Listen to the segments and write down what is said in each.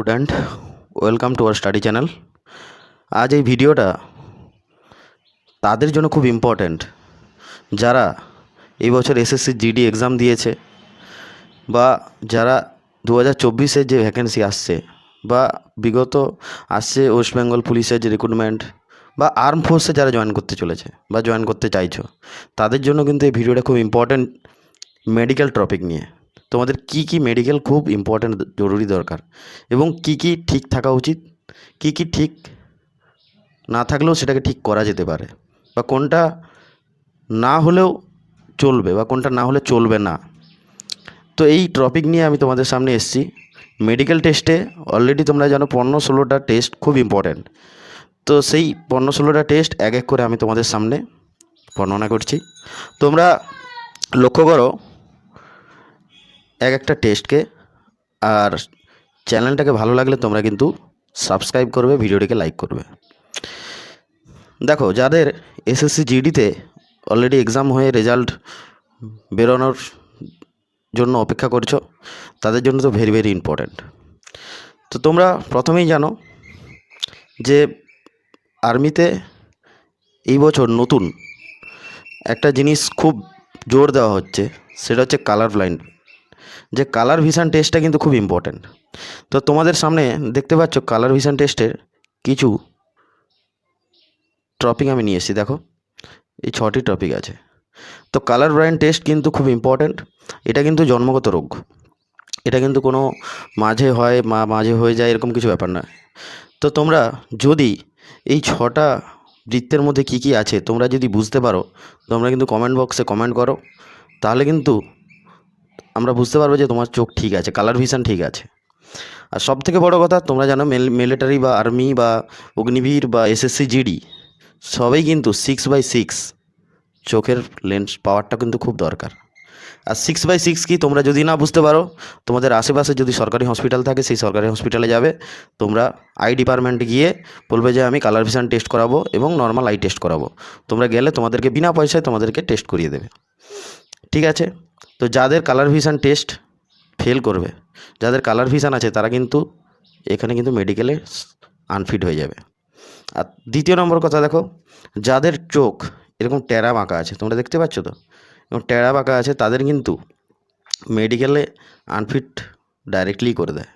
Student, welcome to our study channel. আজ এই ভিডিওটা তাদের জন্য খুব ইম্পর্ট্যান্ট। যারা এই বছর এসএসসি জিডি এক্সাম দিয়েছে বা যারা দু হাজার চব্বিশের যে ভ্যাকেন্সি আসছে বা বিগত আসছে ওয়েস্ট বেঙ্গল পুলিশের যে রিক্রুটমেন্ট বা আর্ম ফোর্সে যারা জয়েন করতে চলেছে বা জয়েন করতে চাইছো, তাদের জন্য কিন্তু এই ভিডিওটা খুব ইম্পর্ট্যান্ট মেডিকেল টপিক নিয়ে। তোমাদের কি কি মেডিকেল খুব ইম্পর্ট্যান্ট জরুরি দরকার? এবং কি কি ঠিক থাকা উচিত? কি কি ঠিক না থাকলেও সেটাকে ঠিক করা যেতে পারে। বা কোনটা না হলেও চলবে বা কোনটা না হলে চলবে না। তো এই টপিক নিয়ে আমি তোমাদের সামনে এসেছি। মেডিকেল টেস্টে অলরেডি তোমরা জানো পনেরো ষোলোটা টেস্ট খুব ইম্পর্ট্যান্ট তো সেই পনেরো ষোলোটা টেস্ট এক এক করে আমি তোমাদের সামনে বর্ণনা করছি। তোমরা লক্ষ্য করো এক একটা টেস্টকে আর চ্যানেলটাকে ভালো লাগলে তোমরা কিন্তু সাবস্ক্রাইব করবে ভিডিওটিকে লাইক করবে। দেখো, যাদের এসএসসি জিডিতে অলরেডি এক্সাম হয়ে রেজাল্ট বেরোনোর জন্য অপেক্ষা করছ, তাদের জন্য তো ভেরি ভেরি ইম্পর্ট্যান্ট তো তোমরা প্রথমেই জানো যে আর্মিতে এই বছর নতুন একটা জিনিস খুব জোর দেওয়া হচ্ছে, সেটা হচ্ছে কালার ব্লাইন্ড যে কালার ভিশন টেস্টটা কিন্তু খুব ইম্পর্ট্যান্ট তো তোমাদের সামনে দেখতে পাচ্ছ কালার ভিশন টেস্টের কিছু টপিক আমি নিয়ে এসেছি, দেখো। এই ছটি টপিক আছে। তো কালার ব্লাইন্ড টেস্ট কিন্তু খুব ইম্পর্ট্যান্ট এটা কিন্তু জন্মগত রোগ। এটা কিন্তু কোনো মাঝে হয় মা মাঝে হয়ে যায় এরকম কিছু ব্যাপার নয়। তো তোমরা যদি এই ছটা বৃত্তের মধ্যে কী কী আছে তোমরা যদি বুঝতে পারো, তোমরা কিন্তু কমেন্ট বক্সে কমেন্ট করো। তাহলে কিন্তু আমরা বুঝতে পারব যে তোমার চোখ ঠিক আছে কালার ভিশন ঠিক আছে। আর সব থেকে বড়ো কথা, তোমরা জানো মিলিটারি বা আর্মি বা অগ্নিবীর বা এসএসসি জিডি সবই কিন্তু সিক্স বাই সিক্স চোখের লেন্স পাওয়ারটা কিন্তু খুব দরকার। আর সিক্স বাই সিক্স কি তোমরা যদি না বুঝতে পারো, তোমাদের আশেপাশে যদি সরকারি হসপিটাল থাকে, সেই সরকারি হসপিটালে যাবে। তোমরা আই ডিপার্টমেন্টে গিয়ে বলবে যে, আমি কালার ভিশন টেস্ট করাবো এবং নর্মাল আই টেস্ট করাবো। তোমরা গেলে তোমাদেরকে বিনা পয়সায় তোমাদেরকে টেস্ট করিয়ে দেবে। ঠিক আছে? তো যাদের কালার ভিশন টেস্ট ফেল করবে, যাদের কালার ভিশন আছে, তারা কিন্তু এখানে কিন্তু মেডিকেলে আনফিট হয়ে যাবে। আর দ্বিতীয় নম্বর কথা দেখো, যাদের চোখ এরকম টেরা বাঁকা আছে, তোমরা দেখতে পাচ্ছ তো? এবং টেরা বাঁকা আছে, তাদের কিন্তু মেডিকেলে আনফিট ডাইরেক্টলি করে দেয়,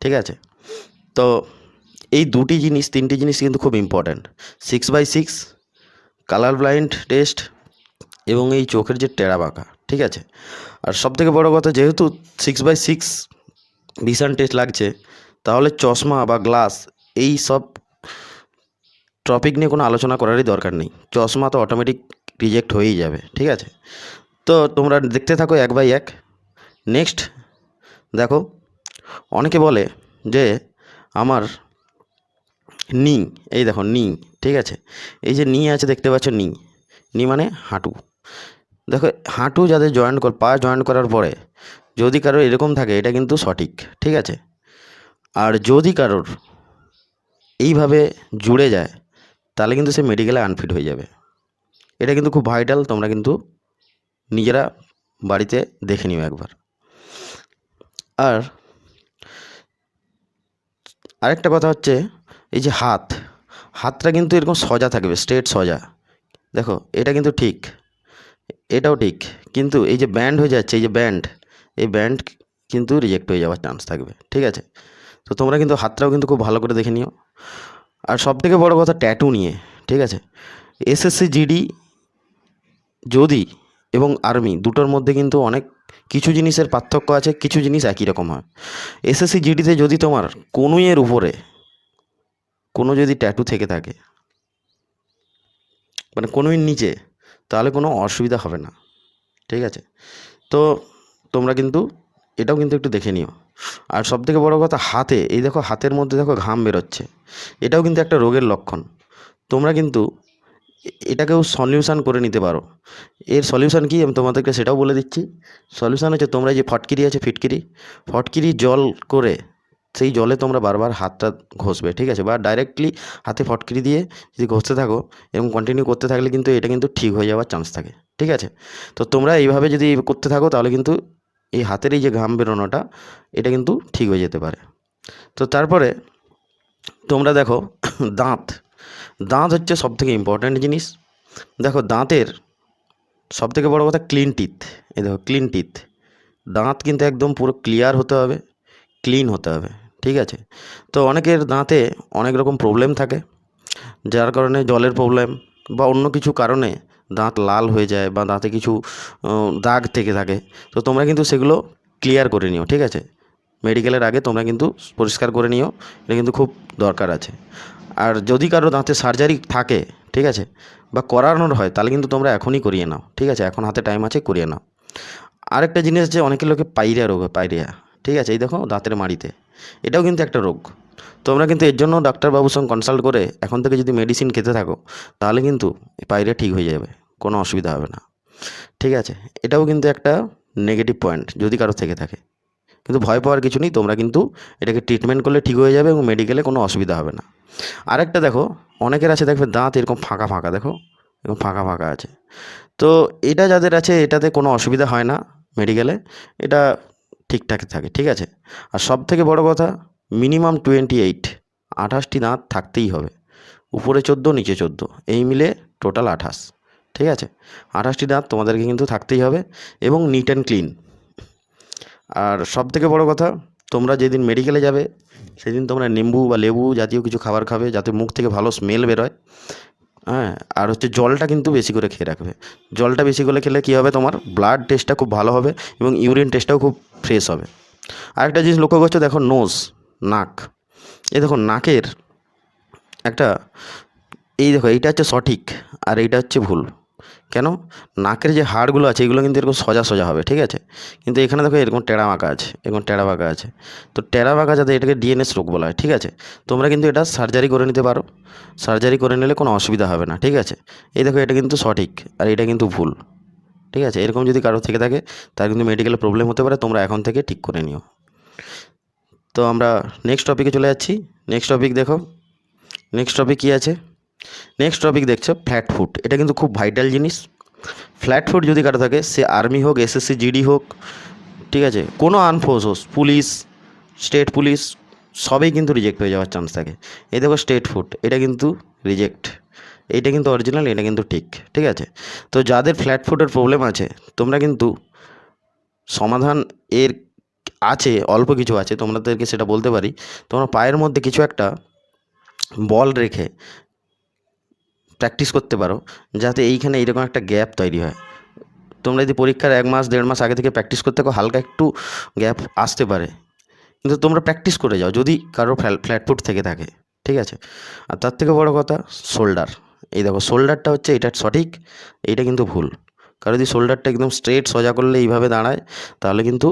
ঠিক আছে? তো এই দুটি জিনিস, তিনটি জিনিস কিন্তু খুব important six by six colour blind test এবং এই চোখের যে টেরা বাঁকা। ঠিক আছে? আর সবথেকে বড় কথা যেহেতু six by six vision test লাগছে, তাহলে চশমা বা গ্লাস এই সব টপিক নিয়ে কোনো আলোচনা করারই দরকার নেই। চশমা তো অটোমেটিক রিজেক্ট হয়েই যাবে, ঠিক আছে? তো তোমরা দেখতে থাকো এক বাই এক। নেক্সট দেখো, অনেকে বলে যে আমার নি এই দেখো নি ঠিক আছে? এই যে নি আছে, দেখতে পাচ্ছ নি নি মানে হাঁটু। দেখো, হাঁটু যাদের জয়েন কর, পা জয়েন করার পরে যদি কারোর এরকম থাকে, এটা কিন্তু সঠিক, ঠিক আছে? আর যদি কারোর এইভাবে জুড়ে যায়, তাহলে কিন্তু সে মেডিকেলে আনফিট হয়ে যাবে। এটা কিন্তু খুব ভাইটাল তোমরা কিন্তু নিজেরা বাড়িতে দেখে নিও একবার। আর আরেকটা কথা হচ্ছে, এই যে হাত, হাতটা কিন্তু এরকম সজা থাকবে স্ট্রেট সজা। দেখো, এটা কিন্তু ঠিক। এটাও ঠিক। কিন্তু এই যে ব্যান্ড হয়ে যাচ্ছে, এই যে ব্যান্ড এই ব্যান্ড কিন্তু রিজেক্ট হয়ে যাওয়ার চান্স থাকবে, ঠিক আছে? তো তোমরা কিন্তু হাতটাও কিন্তু খুব ভালো করে দেখে নিও। আর সব থেকে বড়ো কথা ট্যাটু নিয়ে, ঠিক আছে? এসএসসি জিডি যদি এবং আর্মি দুটোর মধ্যে কিন্তু অনেক কিছু জিনিসের পার্থক্য আছে, কিছু জিনিস একই রকম হয়। এসএসসি জিডিতে যদি তোমার কনুইয়ের উপরে কোনো যদি ট্যাটু থেকে থাকে মানে কনুইয়ের নিচে তাহলে কোনো অসুবিধা হবে না। ঠিক আছে? তো তোমরা কিন্তু এটাও কিন্তু একটু দেখে নিও। আর সবথেকে বড় কথা হাতে, এই দেখো হাতের মধ্যে দেখো ঘাম বেরোচ্ছে। এটাও কিন্তু একটা রোগের লক্ষণ। তোমরা কিন্তু এটাকেও সলিউশান করে নিতে পারো। এর সলিউশন কি আমি তোমাদেরকে সেটাও বলে দিচ্ছি। সলিউশন হচ্ছে তোমরা যে ফটকিরি আছে ফিটকিরি, ফটকিরি জল করে সেই জলে তোমরা বারবার হাতটা ঘষবে, ঠিক আছে? বা ডাইরেক্টলি হাতে ফটকিরি দিয়ে যদি ঘষতে থাকো এবং কন্টিনিউ করতে থাকলে কিন্তু এটা কিন্তু ঠিক হয়ে যাওয়ার চান্স থাকে, ঠিক আছে? তো তোমরা এইভাবে যদি করতে থাকো, তাহলে কিন্তু এই হাতের এই যে ঘাম বেরোনোটা, এটা কিন্তু ঠিক হয়ে যেতে পারে। তো তারপরে তোমরা দেখো, দাঁত। দাঁত হচ্ছে সব থেকে ইম্পর্ট্যান্ট জিনিস। দেখো, দাঁতের সব থেকে বড়ো কথা ক্লিন টিথ এই দেখো ক্লিন টিথ দাঁত কিন্তু একদম পুরো ক্লিয়ার হতে হবে ক্লিন হতে হবে। ঠিক আছে? তো অনেকের দাঁতে অনেক রকম প্রবলেম থাকে, যার কারণে জলের প্রবলেম বা অন্য কিছু কারণে দাঁত লাল হয়ে যায় বা দাঁতে কিছু দাগ থেকে থাকে। তো তোমরা কিন্তু সেগুলো ক্লিয়ার করে নিও, ঠিক আছে? মেডিকেলের আগে তোমরা কিন্তু পরিষ্কার করে নিও, এটা কিন্তু খুব দরকার আছে। আর যদি কারও দাঁতে সার্জারি থাকে, ঠিক আছে, বা করানোর হয়, তাহলে কিন্তু তোমরা এখনই করিয়ে নাও, ঠিক আছে? এখন হাতে টাইম আছে, করিয়ে নাও। আরেকটা জিনিস যে অনেকের লোকে পাইরিয়া রোগ হয় পাইরিয়া ঠিক আছে? এই দেখো দাঁতের মাড়িতে। এটাও কিন্তু একটা রোগ। তোমরা কিন্তু এর জন্য ডাক্তারবাবুর সঙ্গে কনসাল্ট করে এখন থেকে যদি মেডিসিন খেতে থাকো, তাহলে কিন্তু পাইরিয়া ঠিক হয়ে যাবে, কোনো অসুবিধা হবে না। ঠিক আছে? এটাও কিন্তু একটা নেগেটিভ পয়েন্ট যদি কারও থেকে থাকে। কিন্তু ভয় পাওয়ার কিছু নেই, তোমরা কিন্তু এটাকে ট্রিটমেন্ট করলে ঠিক হয়ে যাবে এবং মেডিকেলে কোনো অসুবিধা হবে না। আরেকটা দেখো, অনেকের আছে দেখবে দাঁত এরকম ফাঁকা ফাঁকা, দেখো? এরকম ফাঁকা ফাঁকা আছে। তো এটা যাদের আছে, এটাতে কোনো অসুবিধা হয় না মেডিকেলে এটা ঠিকঠাক থাকে, ঠিক আছে? আর সব থেকে বড় কথা মিনিমাম টোয়েন্টি এইট আঠাশটি দাঁত থাকতেই হবে। উপরে চোদ্দ, নিচে চোদ্দ, এই মিলে টোটাল আঠাশ, ঠিক আছে? আঠাশটি দাঁত তোমাদেরকে কিন্তু থাকতেই হবে এবং নিট অ্যান্ড ক্লিন আর সব থেকে বড় কথা, তোমরা যেদিন মেডিকেলে যাবে, সেদিন তোমরা নিম্বু বা লেবু জাতীয় কিছু খাবার খাবে যাতে মুখ থেকে ভালো স্মেল বেরোয়। হ্যাঁ আর হচ্ছে জলটা কিন্তু বেশি করে খেয়ে রাখবে। জলটা বেশি করে খেলে কী হবে তোমার? ব্লাড টেস্টটা খুব ভালো হবে এবং ইউরিন টেস্টটাও খুব ফ্রেশ হবে। আরেকটা জিনিস লক্ষ্য করছ, দেখো নোজ নাক। এই দেখো নাকের একটা, এই দেখো এইটা হচ্ছে সঠিক আর এইটা হচ্ছে ভুল। কেন? নাকের যে হাড়গুলো আছে, এগুলো কিন্তু এরকম সোজা সোজা হবে, ঠিক আছে? কিন্তু এখানে দেখো এরকম টেড়া বাঁকা আছে, এরকম টেড়া বাঁকা আছে। তো টেড়া বাঁকা যাতে এটাকে ডিএনএস রোগ বলা হয়, ঠিক আছে? তোমরা কিন্তু এটা সার্জারি করে নিতে পারো। সার্জারি করে নিলে কোনো অসুবিধা হবে না, ঠিক আছে? এই দেখো এটা কিন্তু সঠিক, আর এটা কিন্তু ভুল, ঠিক আছে? এরকম যদি কারও থেকে থাকে, তার কিন্তু মেডিকেলে প্রবলেম হতে পারে, তোমরা এখন থেকে ঠিক করে নিও। তো আমরা নেক্সট টপিকে চলে যাচ্ছি। নেক্সট টপিক দেখো। নেক্সট টপিক কী আছে? নেক্সট টপিক দেখছ ফ্ল্যাট ফুট এটা কিন্তু খুব ভাইটাল জিনিস। ফ্ল্যাট ফুট যদি কারও থাকে, সে আর্মি হোক এসএসসি জিডি হোক, ঠিক আছে, কোনো আনফোর্স হোক পুলিশ স্টেট পুলিশ সবই কিন্তু রিজেক্ট হয়ে যাওয়ার চান্স থাকে। এই দেখো স্টেট ফুড এটা কিন্তু রিজেক্ট এইটা কিন্তু অরিজিনাল এটা কিন্তু ঠিক ঠিক আছে? তো যাদের ফ্ল্যাট ফুটের প্রবলেম আছে, তোমরা কিন্তু সমাধান এর আছে, অল্প কিছু আছে, তোমাদেরকে সেটা বলতে পারি। তোমরা পায়ের মধ্যে কিছু একটা বল রেখে প্র্যাকটিস করতে পারো, যাতে এইখানে এইরকম একটা গ্যাপ তৈরি হয়। তোমরা যদি পরীক্ষার এক মাস, দেড় মাস আগে থেকে প্র্যাকটিস করতে থাকো, হালকা একটু গ্যাপ আসতে পারে। কিন্তু তোমরা প্র্যাকটিস করে যাও, যদি কারও ফ্ল্যাটফুট থেকে থাকে, ঠিক আছে? আর তার থেকে বড় কথা শোল্ডার এই দেখো শোল্ডারটা হচ্ছে এটা সঠিক, এইটা কিন্তু ভুল। কারণ যদি শোল্ডারটা একদম স্ট্রেট সোজা করলে এইভাবে দাঁড়ায়, তাহলে কিন্তু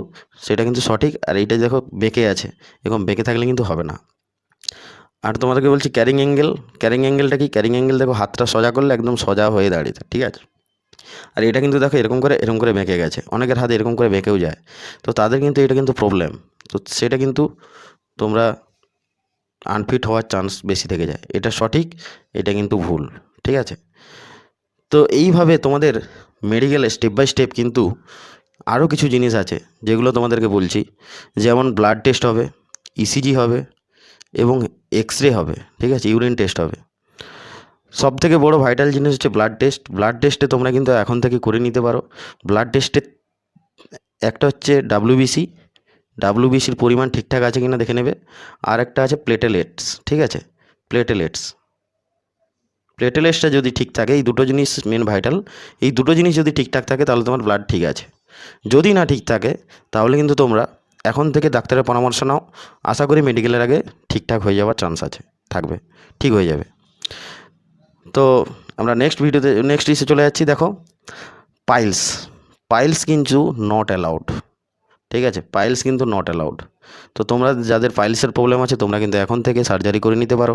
সেটা কিন্তু সঠিক। আর এইটা দেখো বেঁকে আছে, এরকম বেঁকে থাকলে কিন্তু হবে না। আর তোমাদেরকে বলছি ক্যারিং অ্যাঙ্গেল ক্যারিং অ্যাঙ্গেলটা কি? ক্যারিং অ্যাঙ্গেল দেখো, হাতটা সোজা করলে একদম সোজা হয়ে দাঁড়িয়ে ঠিক আছে? আর এটা কিন্তু দেখো, এরকম করে এরকম করে বেঁকে গেছে। অনেকের হাতে এরকম করে বেঁকেও যায়। তো তাদের কিন্তু এটা কিন্তু প্রবলেম তো সেটা কিন্তু তোমরা আনফিট হওয়ার চান্স বেশি থেকে যায়। এটা সঠিক, এটা কিন্তু ভুল, ঠিক আছে? তো এইভাবে তোমাদের মেডিকেলে স্টেপ বাই স্টেপ কিন্তু আরও কিছু জিনিস আছে, যেগুলো তোমাদেরকে বলছি। যেমন ব্লাড টেস্ট হবে ইসিজি হবে এবং এক্স রে হবে, ঠিক আছে? ইউরিন টেস্ট হবে। সব থেকে বড় ভাইটাল জিনিস হচ্ছে ব্লাড টেস্ট ব্লাড টেস্টে তোমরা কিন্তু এখন থেকে করে নিতে পারো। ব্লাড টেস্টে একটা হচ্ছে ডাব্লিউবিসি ডাব্লিউবিসির পরিমাণ ঠিকঠাক আছে কিনা দেখে নেবে। আর একটা আছে প্লেটেলেটস ঠিক আছে? প্লেটেলেটস প্লেটেলেটসটা যদি ঠিক থাকে, এই দুটো জিনিস মেন ভাইটাল এই দুটো জিনিস যদি ঠিকঠাক থাকে, তাহলে তোমার ব্লাড ঠিক আছে। যদি না ঠিক থাকে, তাহলে কিন্তু তোমরা এখন থেকে ডাক্তারের পরামর্শ নাও। আশা করি মেডিকেলের আগে ঠিকঠাক হয়ে যাওয়ার চান্স আছে, থাকবে, ঠিক হয়ে যাবে। তো আমরা নেক্সট ভিডিওতে নেক্সট ইসে চলে যাচ্ছি, দেখো। পাইলস পাইলস কিন্তু নট অ্যালাউড ঠিক আছে? পাইলস কিন্তু নট অ্যালাউড তো তোমরা যাদের পাইলসের প্রবলেম আছে, তোমরা কিন্তু এখন থেকে সার্জারি করে নিতে পারো।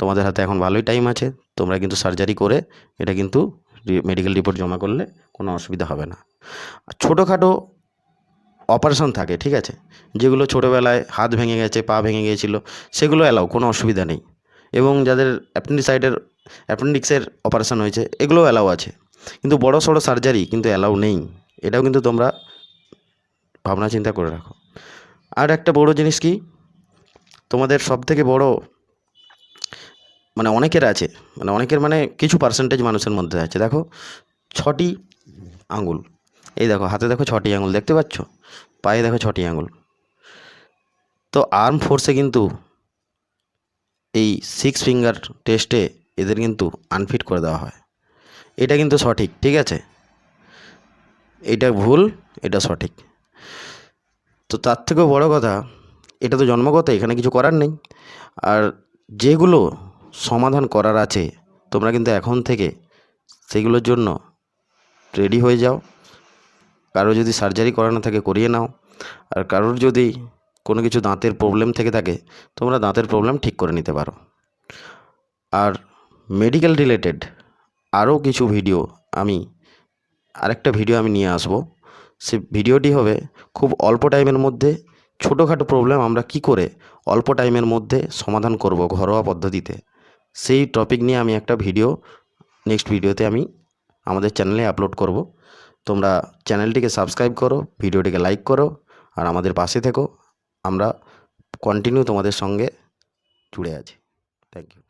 তোমাদের হাতে এখন ভালোই টাইম আছে, তোমরা কিন্তু সার্জারি করে এটা কিন্তু মেডিকেল রিপোর্ট জমা করলে কোনো অসুবিধা হবে না। আর ছোটোখাটো অপারেশন থাকে, ঠিক আছে? যেগুলো ছোটোবেলায় হাত ভেঙে গেছে, পা ভেঙে গিয়েছিল, সেগুলো অ্যালাউ কোনো অসুবিধা নেই। এবং যাদের অ্যাপেন্ডিসাইডের, অ্যাপেন্ডিক্সের অপারেশন হয়েছে, এগুলোও অ্যালাউ আছে। কিন্তু বড় সড়ো সার্জারি কিন্তু অ্যালাউ নেই। এটাও কিন্তু তোমরা ভাবনা চিন্তা করে রাখো। আর একটা বড় জিনিস কি? তোমাদের সব থেকে বড় মানে অনেকের আছে মানে অনেকের মানে কিছু পার্সেন্টেজ মানুষের মধ্যে আছে। দেখো, ছটি আঙুল এই দেখো, হাতে দেখো ছটি আঙুল দেখতে পাচ্ছ? পায়ে দেখো ছটি আঙুল। তো আর্ম ফোর্সে কিন্তু এই সিক্স ফিঙ্গার টেস্টে এদের কিন্তু আনফিট করে দেওয়া হয়। এটা কিন্তু সঠিক, ঠিক আছে? এটা ভুল, এটা সঠিক। তো তার থেকেও বড় কথা, এটা তো জন্মগত, এখানে কিছু করার নেই। আর যেগুলো সমাধান করার আছে, তোমরা কিন্তু এখন থেকে সেগুলোর জন্য রেডি হয়ে যাও। কারও যদি সার্জারি করানো থাকে, করিয়ে নাও। আর কারোর যদি কোনো কিছু দাঁতের প্রবলেম থেকে থাকে, তোমরা দাঁতের প্রবলেম ঠিক করে নিতে পারো। আর মেডিকেল রিলেটেড আরও কিছু ভিডিও আমি, আরেকটা ভিডিও আমি নিয়ে আসব। সে ভিডিওটি হবে খুব অল্প টাইমের মধ্যে ছোটোখাটো প্রবলেম আমরা কি করে অল্প টাইমের মধ্যে সমাধান করব ঘরোয়া পদ্ধতিতে। সেই টপিক নিয়ে আমি একটা ভিডিও নেক্সট ভিডিওতে আমি আমাদের চ্যানেলে আপলোড করব। তোমরা চ্যানেলটিকে সাবস্ক্রাইব করো, ভিডিওটিকে লাইক করো, আর আমাদের পাশে থেকো। আমরা কন্টিনিউ তোমাদের সঙ্গে জুড়ে আছি। Thank you